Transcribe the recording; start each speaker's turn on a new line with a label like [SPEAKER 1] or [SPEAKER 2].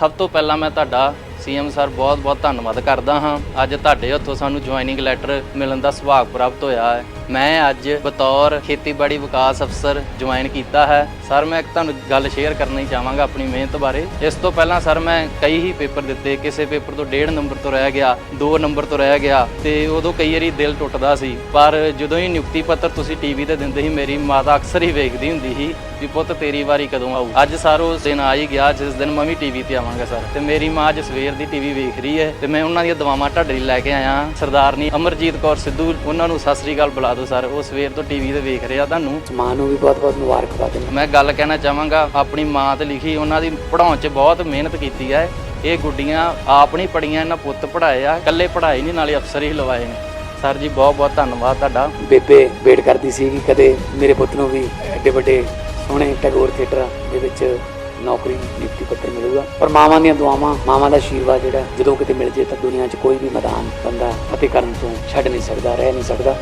[SPEAKER 1] ਸਭ ਤੋਂ ਪਹਿਲਾਂ ਮੈਂ ਤੁਹਾਡਾ ਸੀਐਮ ਸਰ ਬਹੁਤ-ਬਹੁਤ ਧੰਨਵਾਦ ਕਰਦਾ ਹਾਂ। ਅੱਜ ਤੁਹਾਡੇ ਹੱਥੋਂ ਸਾਨੂੰ ਜੁਆਇਨਿੰਗ ਲੈਟਰ ਮਿਲਣ ਦਾ ਸੁਭਾਗ ਪ੍ਰਾਪਤ ਹੋਇਆ ਹੈ। ਮੈਂ ਅੱਜ ਬਤੌਰ ਖੇਤੀਬਾੜੀ ਵਿਕਾਸ ਅਫਸਰ ਜੁਆਇਨ ਕੀਤਾ ਹੈ। ਸਰ, ਮੈਂ ਇੱਕ ਤੁਹਾਨੂੰ ਗੱਲ ਸ਼ੇਅਰ ਕਰਨੀ ਚਾਹਾਂਗਾ ਆਪਣੀ ਮਿਹਨਤ ਬਾਰੇ। ਇਸ ਤੋਂ ਪਹਿਲਾਂ ਸਰ, ਮੈਂ ਕਈ ਹੀ ਪੇਪਰ ਦਿੱਤੇ। ਕਿਸੇ ਪੇਪਰ ਤੋਂ 1.5 ਨੰਬਰ ਤੋਂ ਰਹਿ ਗਿਆ 2 ਨੰਬਰ ਤੋਂ ਰਹਿ ਗਿਆ ਤੇ ਉਦੋਂ ਕਈ ਵਾਰੀ ਦਿਲ ਟੁੱਟਦਾ ਸੀ। ਪਰ ਜਦੋਂ ਹੀ ਨਿਯੁਕਤੀ ਪੱਤਰ ਤੁਸੀਂ ਟੀਵੀ ਤੇ ਦਿੰਦੇ ਸੀ, ਮੇਰੀ ਮਾਤਾ ਅਕਸਰ ਹੀ ਵੇਖਦੀ ਹੁੰਦੀ ਸੀ ਵੀ ਪੁੱਤ ਤੇਰੀ ਵਾਰੀ ਕਦੋਂ ਆਊ? ਅੱਜ ਸਰ ਉਸ ਦਿਨ ਆ ਹੀ ਗਿਆ ਜਿਸ ਦਿਨ ਮੈਂ ਵੀ ਟੀਵੀ ਤੇ ਆਵਾਂਗਾ ਸਰ। ਤੇ ਮੇਰੀ ਮਾਂ ਅੱਜ ਸਵੇਰ ਦੀ ਟੀਵੀ ਵੇਖ ਰਹੀ ਹੈ ਤੇ ਮੈਂ ਉਹਨਾਂ ਦੀਆਂ ਦਵਾਵਾਂ ਢੱਡਰੀ ਲੈ ਕੇ ਆਇਆ। ਸਰਦਾਰਨੀ ਅਮਰਜੀਤ ਕੌਰ ਸਿੱਧੂ ਉਹਨਾਂ ਨੂੰ ਸਤਿ ਸ੍ਰੀ ਅਕਾਲ ਬੁਲਾ ਦਿਓ ਸਰ। ਉਹ ਸਵੇਰ ਤੋਂ ਟੀਵੀ ਤੇ ਵੇਖ ਰਿਹਾ ਤੁਹਾਨੂੰ।
[SPEAKER 2] ਮਾਂ ਨੂੰ ਵੀ ਬਹੁਤ-ਬਹੁਤ ਮੁਬਾਰਕਬਾਦ
[SPEAKER 1] ਮੈਂ ਗੱਲ ਕਹਿਣਾ ਚਾਹਾਂਗਾ ਆਪਣੀ ਮਾਂ ਤੇ ਲਿਖੀ ਉਹਨਾਂ ਦੀ ਪੜਾਉਣ 'ਚ ਬਹੁਤ ਮਿਹਨਤ ਕੀਤੀ ਹੈ। ਇਹ ਗੁੱਡੀਆਂ ਆਪ ਨਹੀਂ ਪੜੀਆਂ ਇਹਨਾਂ ਪੁੱਤ ਪੜਾਏ ਆ ਇਕੱਲੇ ਪੜਾਏ ਨਹੀਂ ਨਾਲੇ ਅਫਸਰ ਹੀ ਲਵਾਏ ਨੇ। ਸਰ ਜੀ ਬਹੁਤ ਬਹੁਤ ਧੰਨਵਾਦ ਤੁਹਾਡਾ।
[SPEAKER 2] ਬੇਬੇ ਵੇਟ ਕਰਦੀ ਸੀ ਕਿ ਕਦੇ ਮੇਰੇ ਪੁੱਤ ਨੂੰ ਵੀ ਐਡੇ ਵੱਡੇ ਸੋਹਣੇ ਟੈਗੋਰ ਥੀਏਟਰ ਦੇ ਵਿੱਚ ਨੌਕਰੀ, ਨਿਯੁਕਤੀ ਪੱਤਰ ਮਿਲੂਗਾ। ਪਰ ਮਾਵਾਂ ਦੀਆਂ ਦੁਆਵਾਂ, ਮਾਵਾਂ ਦਾ ਆਸ਼ੀਰਵਾਦ ਜਿਹੜਾ ਜਦੋਂ ਕਿਤੇ ਮਿਲ ਜੇ ਤਾਂ ਦੁਨੀਆ 'ਚ ਕੋਈ ਵੀ ਮੈਦਾਨ ਬੰਦਾ ਫਤਿਹ ਕਰਨ ਤੋਂ ਛੱਡ ਨਹੀਂ ਸਕਦਾ, ਰਹਿ ਨਹੀਂ ਸਕਦਾ।